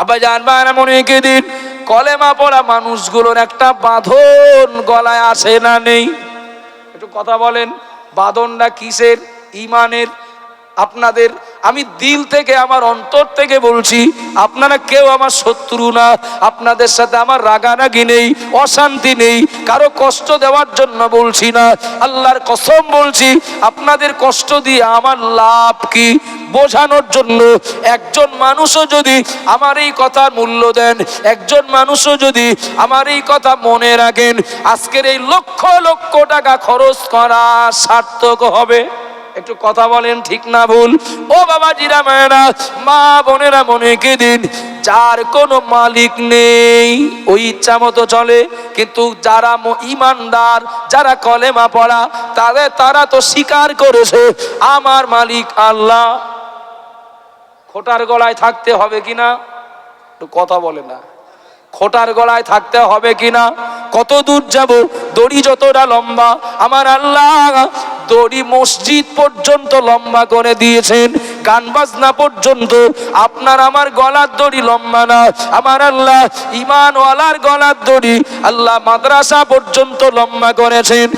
আবার জানবার এমন এঁকে দিন। কলেমা পড়া মানুষগুলোর একটা বাঁধন গলায় আসে না নেই। একটু কথা বলেন, বাঁধনটা কিসের? ইমানের? আপনাদের আমি দিল থেকে, আমার অন্তর থেকে বলছি, আপনারা কেউ আমার শত্রু না, আপনাদের সাথে আমার রাগারাগি নেই, অশান্তি নেই, কারও কষ্ট দেওয়ার জন্য বলছি না, আল্লাহর কসম বলছি, আপনাদের কষ্ট দিয়ে আমার লাভ কি? বোঝানোর জন্য একজন মানুষও যদি আমার এই কথার মূল্য দেন, একজন মানুষও যদি আমার এই কথা মনে রাখেন, আজকের এই লক্ষ লক্ষ টাকা খরচ করা সার্থক হবে। একটু কথা বলেন, ঠিক না ভুল? ও বাবা জিরা মায়েরা, মা বোনেরা, মনে কে দিন? যার কোনো মালিক নেই, ওই ইচ্ছা মতো চলে। কিন্তু যারা ইমানদার, যারা কলেমা পড়া, তাদের, তারা তো স্বীকার করেছে, আমার মালিক আল্লাহ। খোটার গলায় থাকতে হবে কিনা একটু কথা বলে না। খোটার গলায় থাকতে হবে কিনা? কত দূর যাব? দড়ি যতটা লম্বা, আমার আল্লাহ দড়ি মসজিদ পর্যন্ত লম্বা করে দিয়েছেন। গান বাজনা পর্যন্ত, আপনার আমার গলার দড়ি লম্বা না। আমার আল্লাহ ইমানওয়ালার গলার দড়ি আল্লাহ মাদ্রাসা পর্যন্ত লম্বা করেছেন।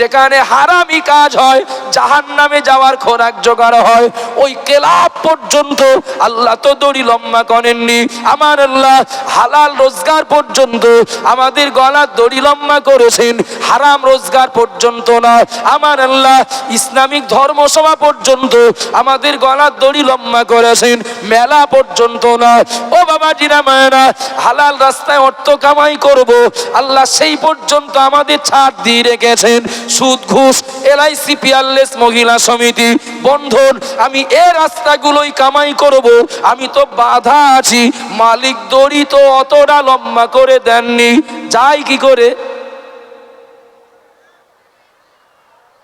যেখানে হারামি কাজ হয় জাহান নামে যাওয়ার খোরাক জোগাড় হয়, ওই কেলাব পর্যন্ত আল্লাহ তো দড়ি লম্বা করেননি। আমার আল্লাহ হালাল রোজগার পর্যন্ত আমাদের গলার দড়ি লম্বা করেছেন, হারাম রোজগার পর্যন্ত না। আমার আল্লাহ ইসলামিক ধর্মসভা পর্যন্ত আমাদের গলার দড়ি লম্বা করেছেন, মেলা পর্যন্ত না। ও বাবা জিরা মায়েরা, হালাল রাস্তায় অর্থ কামাই করব, আল্লাহ সেই পর্যন্ত আমাদের ছাড় দিয়ে রেখেছেন। সুদ ঘুষ এলআইসি পিয়ারলেস মহিলা সমিতি, বন্ধন, আমি এ রাস্তাগুলোই কামাই করব, আমি তো বাধা আছি, মালিক দড়ি তো অতটা লম্বা করে দেননি, যাই কি করে?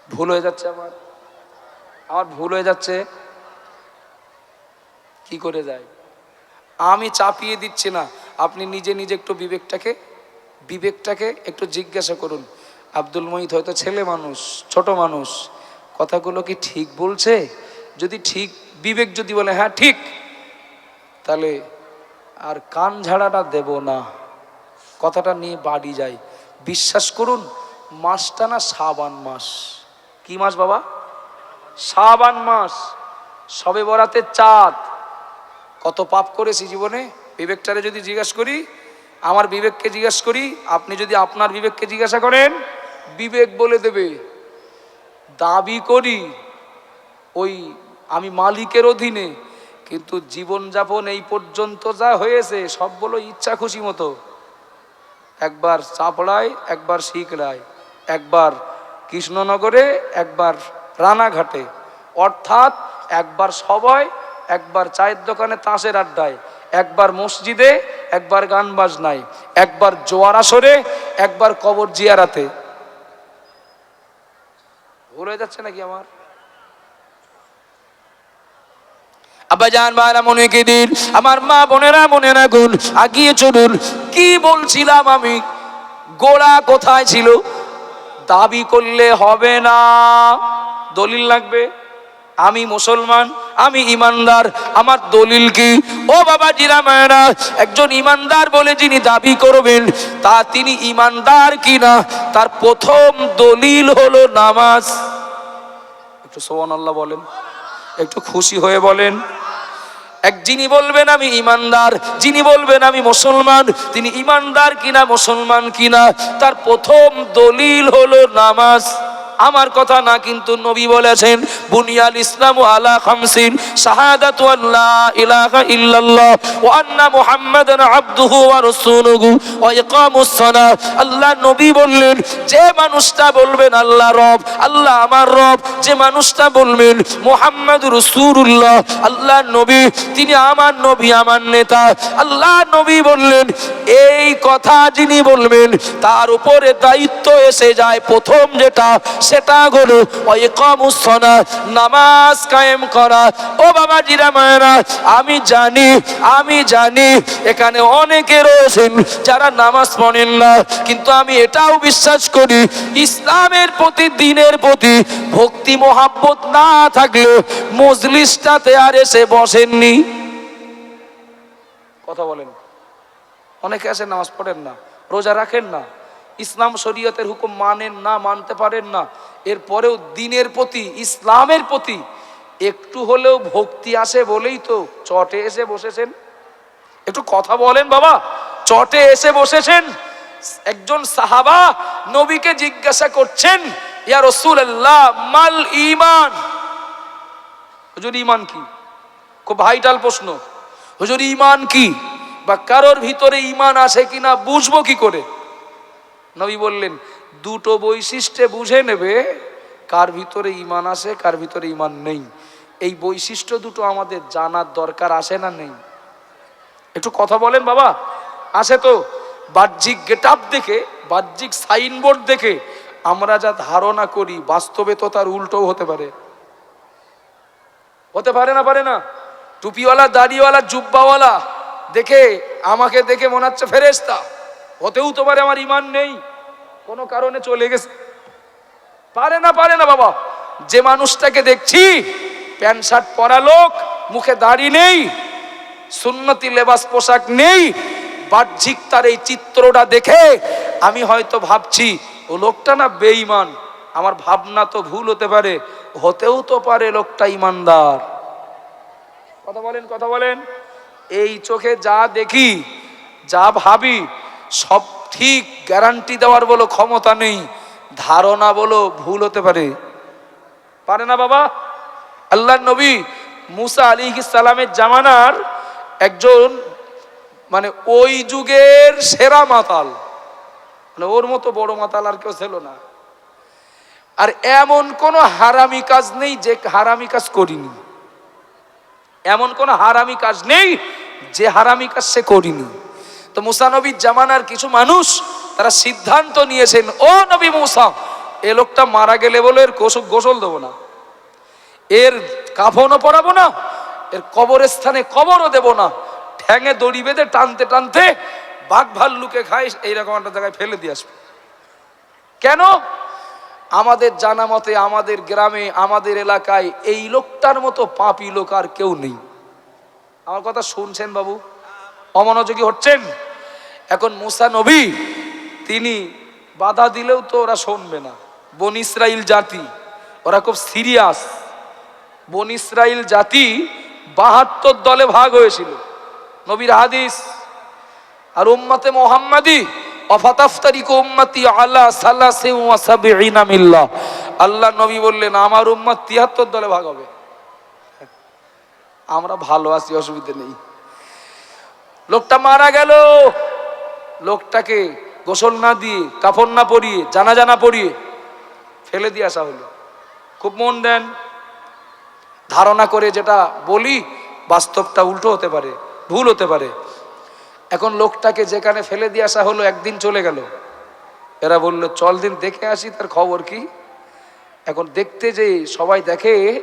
ভুল হয়ে যাচ্ছে আমার আমার ভুল হয়ে যাচ্ছে, কি করে যায়? আমি চাপিয়ে দিচ্ছি না, আপনি নিজে নিজে একটু বিবেকটাকে বিবেকটাকে একটু জিজ্ঞাসা করুন আব্দুল মহিত হয়তো ছেলে মানুষ, ছোট মানুষ। কথাগুলো কি ঠিক বলছে? যদি ঠিক, বিবেক যদি বলে হ্যাঁ ঠিক, তাহলে আর কান ঝাড়াটা দেব না। কথাটা নিয়ে বাড়ি যাই। বিশ্বাস করুন, মাসটা না সাবান মাস। কি মাস বাবা? সাবান মাস। সবে বরাতে চাঁদ। কত পাপ করেছি জীবনে। বিবেকটারে যদি জিজ্ঞেস করি, আমার বিবেককে জিজ্ঞেস করি, আপনি যদি আপনার বিবেককে জিজ্ঞাসা করেন বিবেক বলে দেবে, দাবি করি ওই আমি মালিকের অধীনে, কিন্তু জীবনযাপন এই পর্যন্ত যা হয়েছে, সব বলো ইচ্ছা খুশি মতো। একবার চাপড়ায়, একবার শিকরায় একবার কৃষ্ণনগরে, একবার রানাঘাটে। অর্থাৎ একবার সবাই একবার চায়ের দোকানে তাসের আড্ডায়, একবার মসজিদে, একবার গান বাজনায়, একবার জোয়ার আসরে, একবার কবর জিয়ারাতে। ভুল হয়ে যাচ্ছে নাকি আমার? আব্বাজান ভাইরা, মনে কে দিন আমার মা বোনেরা মনে রাখুন, আগিয়ে চলুন। কি বলছিলাম আমি? গোড়া কোথায় ছিল? দাবি করলে হবে না। দলিল লাগবে? আমি মুসলমান, আমি ইমানদার, আমার দলিল কি? ও বাবা জিরা মায়েরা, একজন ইমানদার বলে যিনি দাবি করবেন, তা তিনি ইমানদার কি না তার প্রথম দলিল হলো নামাজ। একটু সোহান আল্লাহ বলেন, একটু খুশি হয়ে বলেন। এক যিনি বলবেন, আমি ইমানদার, যিনি বলবেন, আমি মুসলমান, তিনি ইমানদার কিনা, মুসলমান কিনা? তার প্রথম দলিল হলো নামাজ। আমার কথা না কিন্তু নবী বলেছেন, বুনিয়াল ইসলাম আলা খামসিন, শাহাদাতু আল্লাহ ইলাহা ইল্লাল্লাহ, ওয়া আন্না মুহাম্মাদান আবদুহু ওয়া রাসূলুহু, ওয়া ইকামুস সালাহ। আল্লাহ নবী বললেন, যে মানুষটা বলবেন আল্লাহ রব, আল্লাহ আমার রব, যে মানুষটা বলবেন মোহাম্মদ রসুল্লাহ আল্লাহ নবী, তিনি আমার নবী, আমার নেতা। আল্লাহ নবী বললেন, এই কথা যিনি বলবেন, তার উপরে দায়িত্ব এসে যায় প্রথম যেটা সেটা হলো ওয়াইকামুসসালাহ নামাজ কায়েম করা। ও বাবা জিরা মায়েরা, আমি জানি আমি জানি, এখানে অনেকে রয়েছেন যারা নামাজ পড়েন না, কিন্তু আমি এটাও বিশ্বাস করি, ইসলামের প্রতি, দিনের প্রতি ভক্তি, মোহাব্বত না থাকলে মজলিসটাতে আর এসে বসেননি। কথা বলেন। অনেকে আছে নামাজ পড়েন না, রোজা রাখেন না। ইসলাম শরীয়তের হুকুম মানেন না, মানতে পারেন না। এরপরেও দিনের প্রতি, ইসলামের প্রতি একটু হলেও ভক্তি আসে বলেই তো চটে এসে বসেছেন। একটু কথা বলেন বাবা, চটে এসে বসেছেন। একজন সাহাবা নবীকে জিজ্ঞাসা করছেন, ইয়া রসুল্লাহ মাল ইমান হুজুর ইমান কি? খুব ভাইটাল প্রশ্ন। হুজুর ইমান কি? বা কারোর ভিতরে ইমান আছে কিনা, বুঝব কি করে? নবী বললেন, দুটো বৈশিষ্ট্যে বুঝে নেবে কার ভিতরে ইমান আছে, কার ভিতরে ইমান নেই। এই বৈশিষ্ট্য দুটো আমাদের জানার দরকার আছে না নেই? একটু কথা বলেন বাবা। আছে তো, বাহ্যিক গেট দেখে, বাহ্যিক সাইনবোর্ড দেখে আমরা যা ধারণা করি, বাস্তবে তো তার উল্টোও হতে পারে। হতে পারে না পারে না। টুপিওয়ালা, দাড়িওয়ালা, জুব্বাওয়ালা, দেখে, আমাকে দেখে মনে হচ্ছে ফেরেস্তা হতেও তো পারে আমার ইমান নেই। কোনো কারণে চলে গেছে। পারে না পারে না বাবা। যে মানুষটাকে দেখছি, প্যান্ট শার্ট পরা লোক, মুখে দাড়ি নেই, সুন্নতি লেবাস পোশাক নেই, বাহ্যিক তার এই চিত্রটা দেখে আমি হয়তো ভাবছি, ও লোকটা না বেঈমান। আমার ভাবনা তো ভুল হতে পারে। হতেও তো পারে লোকটা ইমানদার। কথা বলেন কথা বলেন। এই চোখে যা দেখি, যা ভাবি সব ঠিক গ্যারান্টি দেওয়ার বলো ক্ষমতা নেই, ধারণা বলো ভুল হতে পারে। পারে না বাবা? আল্লাহ নবী মুসা আলী সালামের জামানার একজন মানে ওই যুগের সেরা মাতাল। মানে ওর মতো বড় মাতাল আর কেউ ছিল না। আর এমন কোনো হারামি কাজ নেই যে হারামি কাজ করিনি। এমন কোনো হারামি কাজ নেই যে হারামি কাজ সে করিনি। তো মুসানবীর জামানার কিছু মানুষ তারা সিদ্ধান্ত নিয়েছেন, ও নবী মুসা, এ লোকটা মারা গেলে বলে এর গোসল গোসল দেবো না। এর কাফনও পরাবো না, এর কবরের স্থানে কবরও দেব না। ঠ্যাঙে দড়ি বেঁধে টানতে টানতে বাঘ ভাল্লুকে খাই এইরকম একটা জায়গায় ফেলে দিয়ে আসব। কেন? আমাদের জানা মতে আমাদের গ্রামে, আমাদের এলাকায় এই লোকটার মতো পাপি লোক আর কেউ নেই। আমার কথা শুনছেন বাবু? অমনোযোগী হচ্ছেন। এখন মুসা নবী, তিনি বাধা দিলেও তো ওরা শুনবে না। বন ইসরাইল জাতি, ওরা খুব সিরিয়াস। বন ইসরাইল জাতি বাহাত্তর দলে ভাগ হয়েছিল। নবীর হাদিস, আর উম্মতে মোহাম্মদি আল্লাহ নবী বললেন, আমার উম্মত 73 দলে ভাগ হবে। আমরা ভালো আছি, অসুবিধা নেই। লোকটা মারা গেল। লোকটাকে গোসল না দিয়ে, কাফন না পরিয়ে জানা জানা পরিয়ে ফেলে দিয়ে আসা হলো। খুব মন দেন। ধারণা করে যেটা বলি, বাস্তবটা উল্টো হতে পারে, ভুল হতে পারে। এখন লোকটাকে যেখানে ফেলে দিয়ে আসা হলো, একদিন চলে গেল। এরা বলল, চল দিন দেখে আসি, তার খবর কি? এখন দেখতে যে সবাই দেখে,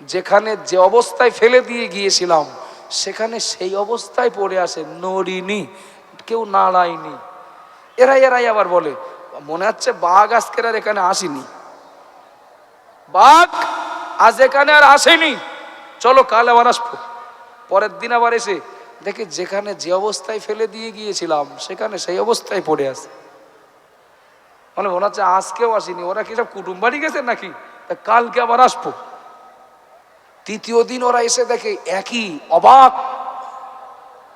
যেখানে যে অবস্থায় ফেলে দিয়ে গিয়েছিলাম সেখানে সেই অবস্থায় পড়ে আসে, নড়িনি, কেউ নাড়ায়নি। এরাই এরাই আবার বলে, মনে হচ্ছে বাঘ আজকের আর এখানে আসেনি। বাঘ আজ এখানে আর আসেনি। চলো কাল আবার আসব। পরের দিন আবার এসে দেখে যেখানে যে অবস্থায় ফেলে দিয়ে গিয়েছিলাম, সেখানে সেই অবস্থায় পড়ে আছে। মানে মনে হচ্ছে আজকেও আসেনি। ওরা কি সব কুটুম বাড়ি গেছে নাকি? তা কালকে আবার আসব। তৃতীয় দিন ওরা এসে দেখে একই অবাক।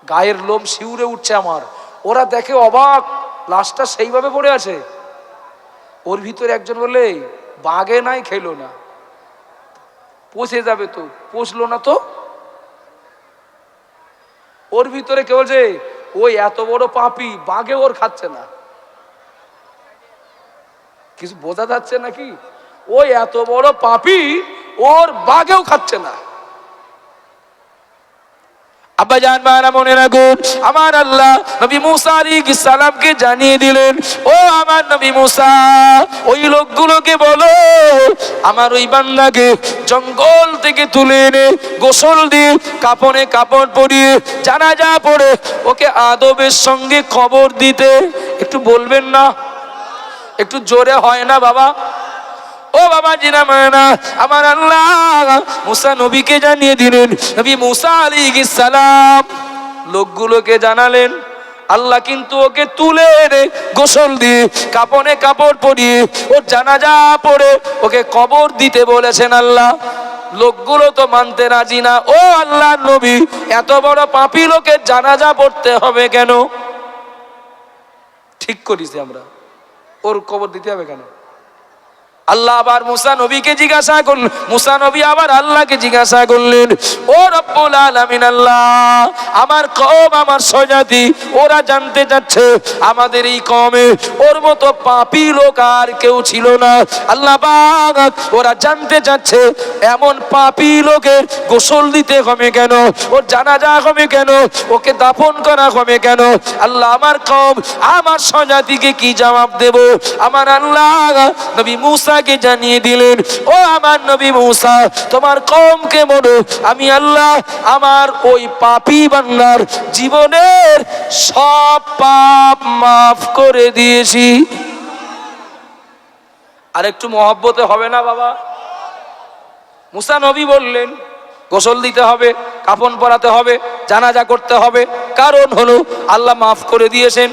গায়ের লোম শিউরে উঠছে আমার। ওরা দেখে অবাক, লাশটা সেইভাবে পড়ে আছে। ওর ভিতরে একজন বলে বাঘে নাই, খেলো না। পচে যাবে তো, পচলো না তো? ওর ভিতরে কেউ যে ওই এত বড় পাপি, বাঘে ওর খাচ্ছে না। কিছু বোঝা যাচ্ছে নাকি? ওই এত বড় পাপি ওর বাঘেও খাচ্ছে না। আব্বা জান মারা মনে রাখুন, আমার আল্লাহ নবী মুসা আলাইহিস সালামকে জানিয়ে দিলেন, ও আমার নবী মুসা, ওই লোকগুলোকে বলো, আমার ওই বান্দাকে জঙ্গল থেকে তুলে এনে গোসল দিয়ে কাপড়ে কাপড় পরিয়ে জানাজা পড়ে ওকে আদবের সঙ্গে খবর দিতে। একটু বলবেন না? একটু জোরে হয় না বাবা? ও বাবা জিনা মানা, আমার আল্লাহ মুসা নবীকে জানিয়ে দিলেন, নবী মুসা আলাইহিস সালাম। লোকগুলোকে জানালেন, আল্লাহ কিন্তু ওকে তুলে এনে গোসল দিয়ে কাপড়ে কাপড় পরিয়ে ওর জানাজা পড়ে ওকে কবর দিতে বলেছেন আল্লাহ। লোকগুলো তো মানতে রাজি না, ও আল্লাহ নবী, এত বড় পাপি লোকের জানাজা পড়তে হবে কেন? ঠিক করিছি আমরা। ওর কবর দিতে হবে কেন? আল্লাহ আবার মুসা নবীকে জিজ্ঞাসা করলেন, মুসা নবী আবার আল্লাহকে জিজ্ঞাসা করলেন, ও রব্বুল আলামিন আল্লাহ, আমার কম আমার সজাতি ওরা জানতে চাচ্ছে আমাদের এই কমে ওর মতো পাপী লোক আর কেউ ছিল না। আল্লাহ পাক ওরা জানতে চাচ্ছে, এমন পাপী লোকের গোসল দিতে হবে কেন? ওর জানাজা হবে কেন? ওকে দাফন করা হবে কেন? আল্লাহ আমার কম আমার সজাতিকে কি জবাব দেব? আমার আল্লাহ নবী মুসাকে জানিয়ে দিলেন, ও আমার নবী মুসা, তোমার কমকে বলো, আমি আল্লাহ আমার ওই পাপি বান্নার জীবনের সব পাপ মাফ করে দিয়েছি। আর একটু মহব্বতে হবে না বাবা? মুসা নবী বললেন, গোসল দিতে হবে, কাফন পরাতে হবে, জানাজা করতে হবে, কারণ হলো আল্লাহ মাফ করে দিয়েছেন।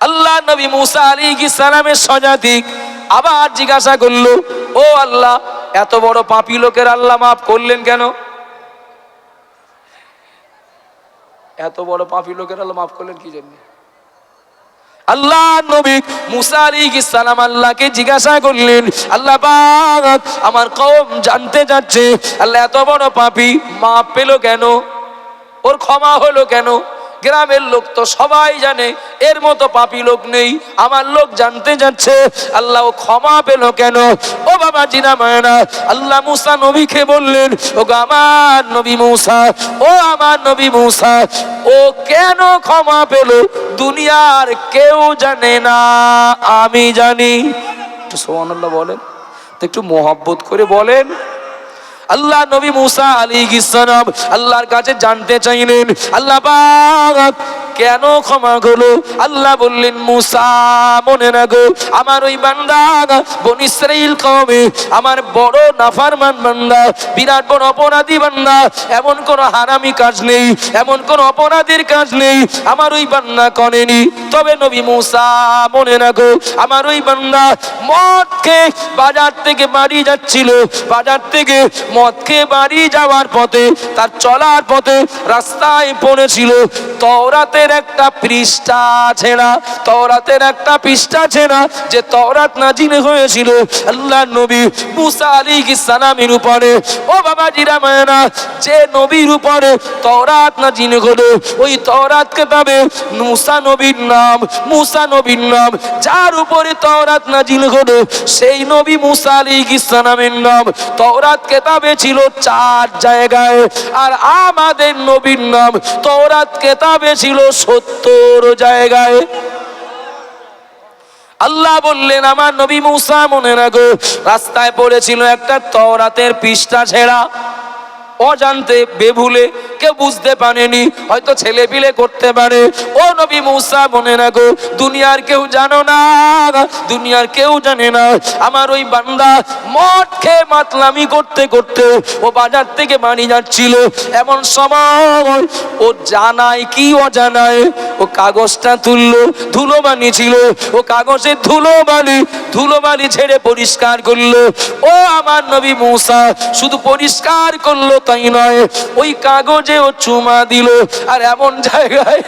আল্লাহ নবী মুসা আলী সালামের সজাতিক আবার জিজ্ঞাসা করল, ও আল্লাহ, এত বড় পাপি লোকের আল্লাহ মাফ করলেন কেন? এত বড় পাপি লোকের আল্লাহ মাফ করলেন কি জন্য? আল্লাহ নবী মুসা সালাম আল্লাহকে জিজ্ঞাসা করলেন, আল্লাহ পাক, আমার কওম জানতে যাচ্ছে আল্লাহ এত বড় পাপি মাপ পেল কেন? ওর ক্ষমা হলো কেন? গ্রামের লোক তো সবাই জানে, এর মতো পাপী লোক নেই। আমার লোক জানতে যাচ্ছে, আল্লাহ ও ক্ষমা পেল কেন? ও বাবা জিনা মায়না, আল্লাহ মুসা নবীকে বললেন ও আমার নবী মুসা, ও আমার নবী মুসা, ও কেন ক্ষমা পেল? দুনিয়ার কেউ জানে না, আমি জানি। একটু সোহানুল্লাহ বলেন একটু মোহাব্বত করে বলেন। আল্লাহ নবী মুসা আলী ইসলাম আল্লাহর কাছে জানতে চাইলেন, আল্লাহ কেন ক্ষমা করল? আল্লাহ বললেন, মুসা, মনে রাখো, আমার ওই বান্দা বন ইসরাইল কমে আমার বড় নাফারমান বান্দা, বিরাট বড় অপরাধী বান্দা, এমন কোন হারামি কাজ নেই, এমন কোন অপরাধীর কাজ নেই, আমার ওই বান্দা করেনি। তবে নবী মুসা, মনে রাখো, আমার ওই বান্দা মদ খেয়ে বাজার থেকে বাড়ি যাচ্ছিল, বাজার থেকে মদ বাড়ি যাওয়ার পথে, তার চলার পথে রাস্তায় পড়েছিল। তওরাতের একটা পৃষ্ঠা ছেঁড়া তওরাতের একটা পৃষ্ঠা ছেঁড়া যে তওরাত নাজিল হয়েছিল। আল্লাহ নবী মুসা আলী সালামের উপরে। ও বাবা জিরা মায়না যে নবীর উপরে তওরাত নাজিল হলো, ওই তওরাত কেতাবে মুসা নবীর নাম, মুসা নবীর নাম। যার উপরে তওরাত নাজিল হলো, সেই নবী মুসা আলী সালামের নাম। তওরাত কেতাবে ছিল চার জায়গায়। আর আমাদের নবীর নাম তওরাত কেতাবে ছিল সত্তর জায়গায়। আল্লাহ বললেন, আমার নবী মুসা, মনে রাখো, রাস্তায় পড়েছিল একটা তওরাতের পৃষ্ঠা ছেঁড়া। অজান্তে বেভুলে কেউ বুঝতে পারেনি, হয়তো ছেলে পিলে করতে পারে। ও নবী মুসা মনে রাখো দুনিয়ার কেউ জানো না, দুনিয়ার কেউ জানে না। আমার ওই বান্দা মদ খেয়ে মাতলামি করতে করতে ও বাজার থেকে বাড়ি যাচ্ছিল। এমন সময় ও জানায়, কি অজানায়? ও কাগজটা তুললো ধুলো ছিল। ও কাগজে ধুলো বালি ধুলো বালি ছেড়ে পরিষ্কার করল। ও আমার নবী মুসা শুধু পরিষ্কার করল তাই নয়। ওই কাগজে ও চুমা দিল। আর এমন জায়গায়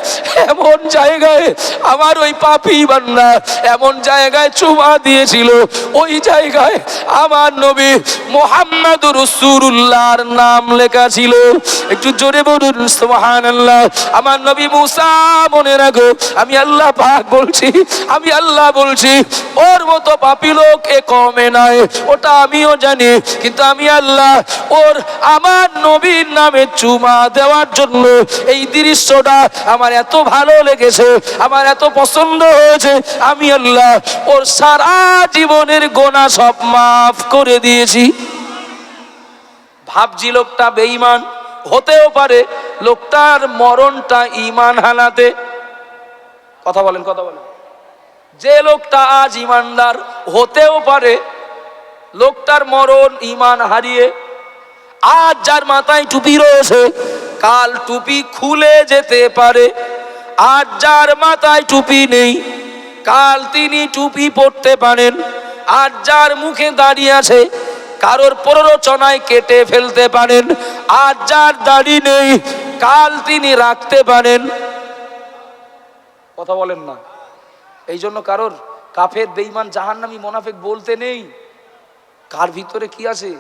এমন জায়গায় আমার ওই পাপি বান্না এমন জায়গায় চুমা দিয়েছিল। ওই জায়গায় আমার নবী মোহাম্মদ রসুল্লাহর নাম লেখা ছিল। একটু জোরে বলুন, সুবহানাল্লাহ। আমার নবী মুসা, মনে রাখো, আমি আল্লাহ পাক বলছি, আমি আল্লাহ বলছি, ওর মতো পাপি লোক এ কমে নাই ওটা আমিও জানি, কিন্তু আমি আল্লাহ, ওর আমার নবীর নামে চুমা দেওয়ার জন্য এই দৃশ্যটা আমার এত ভালো লেগেছে, আমার এত পছন্দ হয়েছে। আমি আল্লাহ ওর সারা জীবনের গোনা সব মাফ করে দিয়েছি। ভাবছি লোকটা বেঈমান হতেও পারে, লোকটার মরণটা ইমান হালাতে কথা বলেন কথা বলেন। যে লোকটা আজ ইমানদার হতেও পারে, লোকটার মরণ ইমান হারিয়ে আজ যার মাথায় টুপি রয়েছে, কাল টুপি খুলে যেতে পারে। আর যার মাথায় টুপি নেই, কাল তিনি টুপি পরতে পারেন। আর যার মুখে দাঁড়িয়ে আছে, কারোর প্ররোচনায় কেটে ফেলতে পারেন। আর যার দাড়ি নেই, কাল তিনি রাখতে পারেন। কথা বলেন না। এই জন্য কারোর কাফের বেইমান জাহান্নামি, মোনাফেক বলতে নেই। কার ভিতরে কি আছে?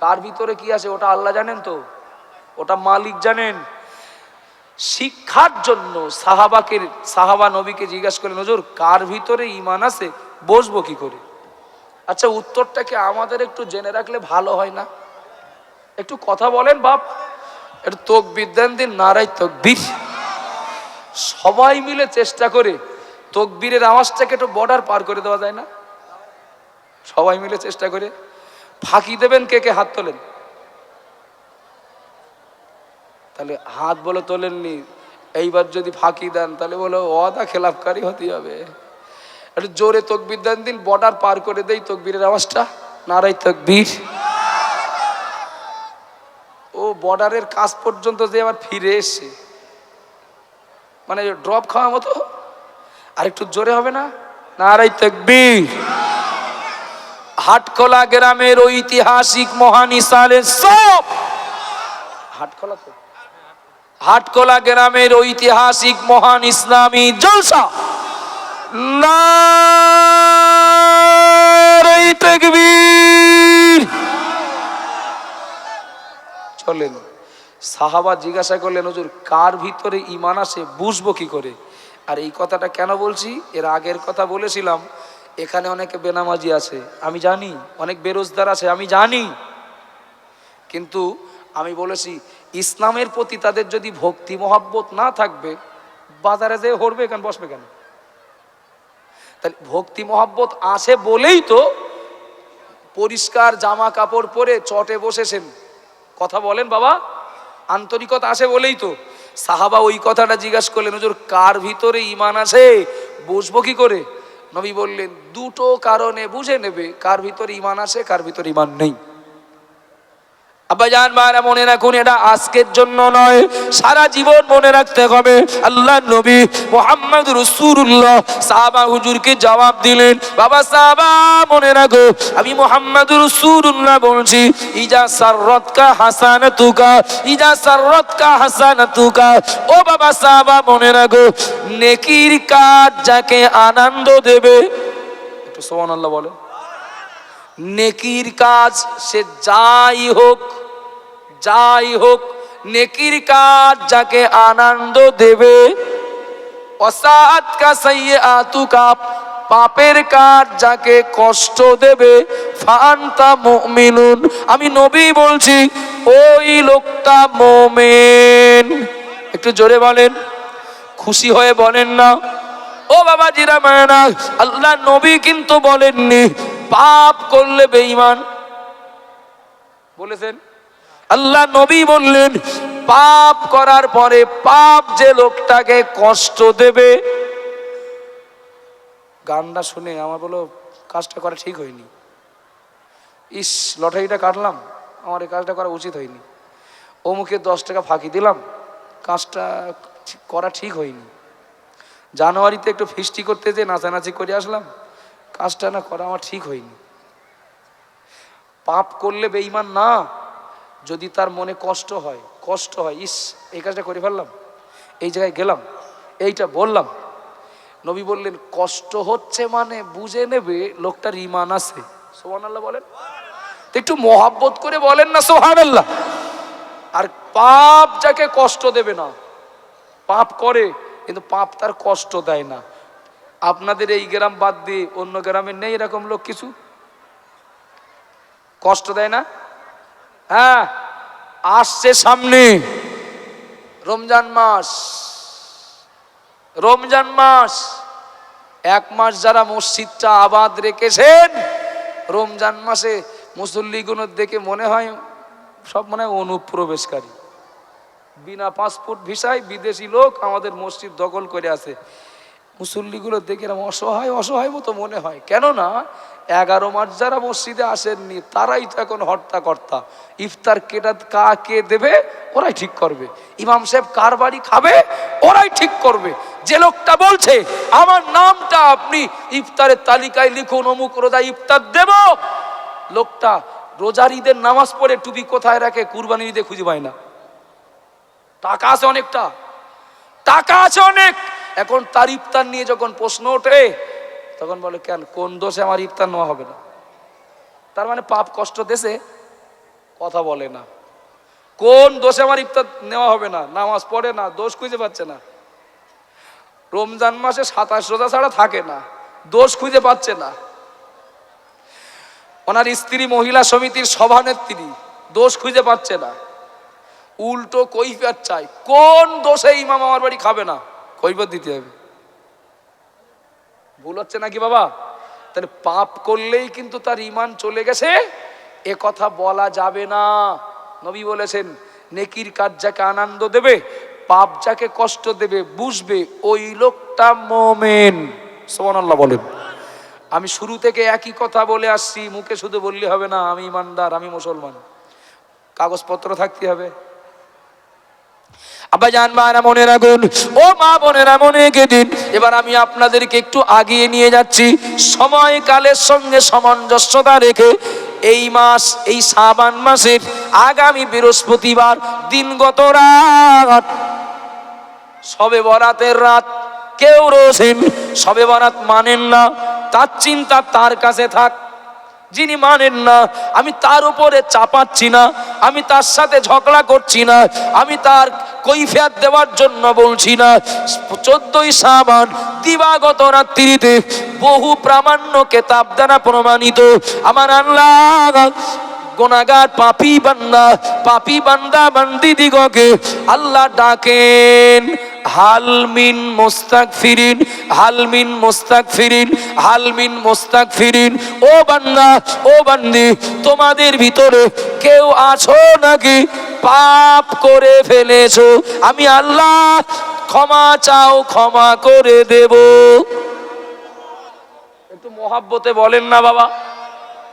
কার ভিতরে কি আছে ওটা আল্লাহ জানেন তো? ওটা মালিক জানেন। শিক্ষার জন্য সাহাবাকে, সাহাবা নবীকে জিজ্ঞাসা করে নজর কার ভিতরে ইমান আছে? বসবো কি করে? আচ্ছা উত্তরটাকে আমাদের একটু জেনে রাখলে ভালো হয় না? একটু কথা বলেন বাপ। একটু তোক বিদ্যান দিন নারাই তকবীর। সবাই মিলে চেষ্টা করে তকবীরের আওয়াজটাকে একটু বর্ডার পার করে দেওয়া যায় না? সবাই মিলে চেষ্টা করে। ফাঁকি দেবেন কে কে হাত তোলেন? তাহলে হাত বলে তোলেননি, এইবার যদি ফাঁকি দেন, তাহলে বলে অদা খেলাফকারী হতে হবে। একটু জোরে তকবির দেন দিন বর্ডার পার করে দেই তকবীরের আওয়াজটা। নারাই তকবীর। ও বর্ডারের কাজ পর্যন্ত যে আবার ফিরে এসে মানে ড্রপ খাওয়া মতো? আর একটু জোরে হবে না? নারাই তকবীর। হাটখোলা গ্রামের ঐতিহাসিক মহান ইসালের সব। হাটখোলা তো? গ্রামের ঐতিহাসিক মহান ইসলামী জলসা। তাকবীর। চলেন, সাহাবা জিজ্ঞাসা করলেন, হুজুর, কার ভিতরে ইমান আছে বুঝব কি করে? আর এই কথাটা কেন বলছি? এর আগের কথা বলেছিলাম এখানে অনেকে বেনামাজি আছে। আমি জানি, অনেক বেরোজগার আছে, আমি জানি। কিন্তু আমি বলেছি, ইসলামের প্রতি তাদের যদি ভক্তি, মহাব্বত না থাকবে, বাজারে যেয়ে হরবে কেন, বসবে কেন? তাহলে ভক্তি, মহাব্বত আছে বলেই তো পরিষ্কার জামা কাপড় পরে চটে বসেছেন। কথা বলেন বাবা, আন্তরিকতা আছে বলেই তো। সাহাবা ওই কথাটা জিজ্ঞাসা করলেন, হুজুর, কার ভিতরে ইমান আছে? বসবো কি করে? নবী বললেন দুটো কারণে বুঝে নেবে কার ভিতরে ইমান আছে কার ভিতরে ইমান নেই। আব্বাজান মারা মনে রাখুন, এটা আজকের জন্য নয়, সারা জীবন মনে রাখতে হবে। আল্লাহ নবী মোহাম্মদ রসুল্লাহ সাহাবা হুজুরকে জবাব দিলেন, বাবা সাহাবা, মনে রাখো, আমি মোহাম্মদ রসুল্লাহ বলছি, ইজা সাররত কা হাসান তুকা ইজা সাররত কা হাসান তুকা ও বাবা সাহাবা, মনে রাখো, নেকির কাজ যাকে আনন্দ দেবে, একটু সোমান আল্লাহ বলে নেকির কাজ সে যাই হোক যাই হোক, নেকির কাজ যাকে আনন্দ দেবে। অসাত সাইয়ে আতুকা পাপের কাজ যাকে কষ্ট দেবে। ফান্তা মুমিনুন, আমি নবী বলছি, ওই লোকটা মোমেন। একটু জোরে বলেন, খুশি হয়ে বলেন না। ও বাবা জিরা মায়না আল্লাহ নবী কিন্তু বলেননি পাপ করলে বেঈমান। বলেছেন? আল্লাহ নবী বললেন, পাপ করার পরে পাপ যে লোকটাকে কষ্ট দেবে, গানটা শুনে আমার বলো কাজটা করা ঠিক হয়নি। ইস, লটারিটা কাটলাম, আমার এই কাজটা করা উচিত হয়নি। অমুকে দশ টাকা ফাঁকি দিলাম, কাজটা করা ঠিক হয়নি। জানুয়ারিতে একটু ফিস্টি করতে যে নাচানাচি করে আসলাম। কাজটা না করা আমার ঠিক হয়নি। পাপ করলে বেঈমান না, যদি তার মনে কষ্ট হয় কষ্ট হয়, ইস, এই কাজটা করে ফেললাম, এই জায়গায় গেলাম, এইটা বললাম। নবী বললেন, কষ্ট হচ্ছে মানে বুঝে নেবে লোকটার ইমান আছে। সোহান আল্লাহ বলেন একটু মহাব্বত করে বলেন না সোহান আল্লাহ আর পাপ যাকে কষ্ট দেবে না, পাপ করে, কিন্তু পাপ তার কষ্ট দেয় না। আপনাদের এই গ্রাম বাদ দিয়ে অন্য গ্রামে নেই এরকম লোক কিছু? কষ্ট দেয় না? হ্যাঁ আসছে সামনে। রমজান মাস। রমজান মাস। এক মাস যারা মসজিদটা আবাদ রেখেছেন, রমজান মাসে মুসল্লিগুলো দেখে মনে হয় সব মনে হয় অনুপ্রবেশকারী। বিনা পাসপোর্ট ভিসায় বিদেশি লোক আমাদের মসজিদ দখল করে আছে। মুসল্লিগুলো দেখে এরকম অসহায় অসহায় মতো মনে হয়। কেননা, এগারো মাস যারা মসজিদে আসেননি, তারাই তো এখন হর্তা কর্তা ইফতার কেটা কাকে দেবে? ওরাই ঠিক করবে। ইমাম সাহেব কার বাড়ি খাবে? ওরাই ঠিক করবে। যে লোকটা বলছে, আমার নামটা আপনি ইফতারের তালিকায় লিখুন, অমুক রোজা ইফতার দেব। লোকটা রোজার ঈদের নামাজ পড়ে টুপি কোথায় রাখে কুরবানি ঈদে খুঁজে পায় না। টাকা আছে অনেকটা। টাকা আছে অনেক। এখন তার ইফতার নিয়ে যখন প্রশ্ন ওঠে, তখন বলে, কেন? কোন দোষে আমার ইফতার নেওয়া হবে না? তার মানে পাপ কষ্ট দেশে কথা বলে না। কোন দোষে আমার ইফতার নেওয়া হবে না? নামাজ পড়ে না, দোষ খুঁজে পাচ্ছে না। রমজান মাসে সাতাশ রোজা ছাড়া থাকে না, দোষ খুঁজে পাচ্ছে না। ওনার স্ত্রী মহিলা সমিতির সভানেত্রী, দোষ খুঁজে পাচ্ছে না। উল্টো কৈফিয়ত চাই। কোন দোষে ইমাম আমার বাড়ি খাবে না? কৈফিয়ত দিতে হবে। ভুল হচ্ছে নাকি বাবা? তাহলে পাপ করলেই কিন্তু তার ইমান চলে গেছে, এ কথা বলা যাবে না। নবী বলেছেন, নেকির কাজ যাকে আনন্দ দেবে, পাপ যাকে কষ্ট দেবে, বুঝবে, ওই লোকটা মোমেন। সোমান বলেন। আমি শুরু থেকে একই কথা বলে আসছি, মুখে শুধু বললে হবে না, আমি ইমানদার আমি মুসলমান। কাগজপত্র থাকতে হবে। আব্বা জান, মায়েরা মনে রাখুন, ও মা বোনেরা মনে দিন। এবার আমি আপনাদেরকে একটু আগিয়ে নিয়ে যাচ্ছি। সময়কালের সঙ্গে সামঞ্জস্যতা রেখে এই মাস, এই সাবান মাসের আগামী বৃহস্পতিবার দিনগত রাত। সবে বরাতের রাত, কেউ রোজেন, সবে বরাত মানেন না, তার চিন্তা তার কাছে থাক। যিনি মানেন না, আমি তার উপরে চাপাচ্ছি না, আমি তার সাথে ঝগড়া করছি না, আমি তার কৈফিয়াত দেওয়ার জন্য বলছি না। চোদ্দই সাবান দিবাগত রাত্রিতে বহু প্রামাণ্য কেতাব দ্বারা প্রমাণিত। আমার আল্লাহ গোনাগার পাপি বান্দা পাপি বান্দা বান্দি দিগকে আল্লাহ ডাকেন হালমিন মোস্তাক ফিরিন হালমিন মোস্তাক ফিরিন হালমিন মোস্তাক ফিরিন ও বান্দা, ও বান্দি, তোমাদের ভিতরে কেউ আছো নাকি? পাপ করে ফেলেছো। আমি আল্লাহ ক্ষমা চাও, ক্ষমা করে দেব। একটু মহাব্বতে বলেন না বাবা,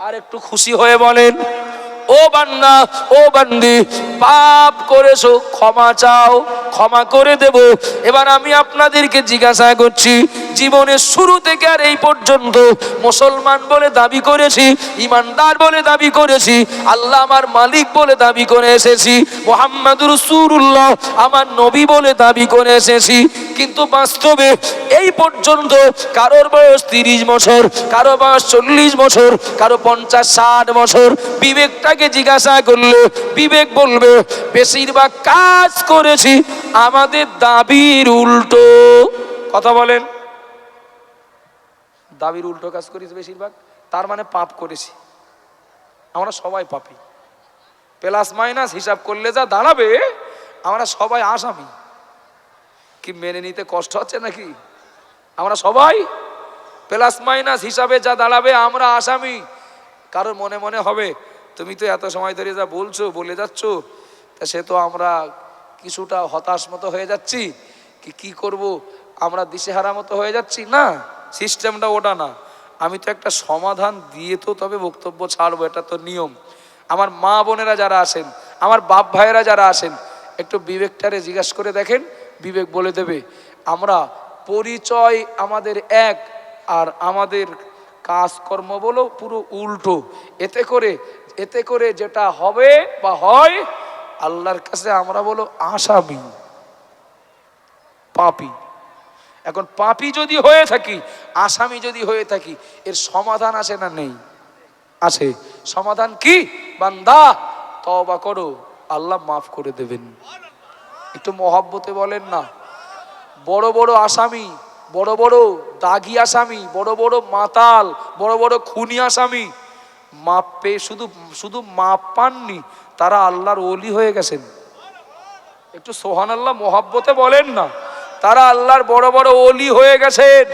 আর একটু খুশি হয়ে বলেন। ও বান্না ও বান্দি, পাপ করেছ, ক্ষমা চাও। ক্ষমা করে দেব। এবার আমি আপনাদেরকে জিজ্ঞাসা করছি, জীবনের শুরু থেকে আর এই পর্যন্ত মুসলমান বলে দাবি করেছি, ইমানদার বলে দাবি করেছি, আল্লাহ আমার মালিক বলে দাবি করে এসেছি, মোহাম্মদুর সুরুল্লাহ আমার নবী বলে দাবি করে এসেছি। কিন্তু বাস্তবে এই পর্যন্ত কারোর বয়স তিরিশ বছর, কারও বয়স চল্লিশ বছর, কারও পঞ্চাশ ষাট বছর। বিবেকটাকে জিজ্ঞাসা করলে বিবেক বলবে, বেশিরভাগ কাজ করেছি আমাদের দাবির উল্টো। কথা বলেন। দাবির উল্টো কাজ করেছি বেশিরভাগ। তার মানে পাপ করেছি। আমরা সবাই পাপি। প্লাস মাইনাস হিসাব করলে যা দাঁড়াবে, আমরা সবাই আসামি। কি মেনে নিতে কষ্ট হচ্ছে নাকি? আমরা সবাই প্লাস মাইনাস হিসাবে যা দাঁড়াবে, আমরা আসামি। কারোর মনে মনে হবে, তুমি তো এত সময় ধরে যা বলছো, বলে যাচ্ছ, তা সে তো আমরা কিছুটা হতাশ মতো হয়ে যাচ্ছি। কি কি করব? আমরা দিশেহারা মতো হয়ে যাচ্ছি? না, সিস্টেমটা ওটা না। আমি তো একটা সমাধান দিয়ে তো তবে বক্তব্য ছাড়বো, এটা তো নিয়ম। আমার মা বোনেরা যারা আসেন আমার বাপ ভাইয়েরা যারা আসেন একটু বিবেকটারে জিজ্ঞাসা করে দেখেন, বিবেক বলে দেবে, আমরা পরিচয় আমাদের এক আর আমাদের কাজকর্ম বলো পুরো উল্টো। এতে করে এতে করে যেটা হবে বা হয় আল্লাহর কাছে আমরা বলো আসামি, পাপি। এখন পাপি যদি হয়ে থাকি, আসামি যদি হয়ে থাকি, এর সমাধান আছে না নেই? আছে। সমাধান কি? বান্দা তবা করো। আল্লাহ মাফ করে দেবেন। একটু মহাব্বতে বলেন না। বড় বড় আসামি, বড় বড় দাগি আসামি, বড় বড় মাতাল, বড় বড় খুনি আসামি মাপ পেয়ে শুধু শুধু মাপ পাননি, তারা আল্লাহর অলি হয়ে গেছেন। একটু সোহান আল্লাহ মহাব্বতে বলেন না, তারা আল্লাহর বড় বড় অলি হয়ে গেছেন।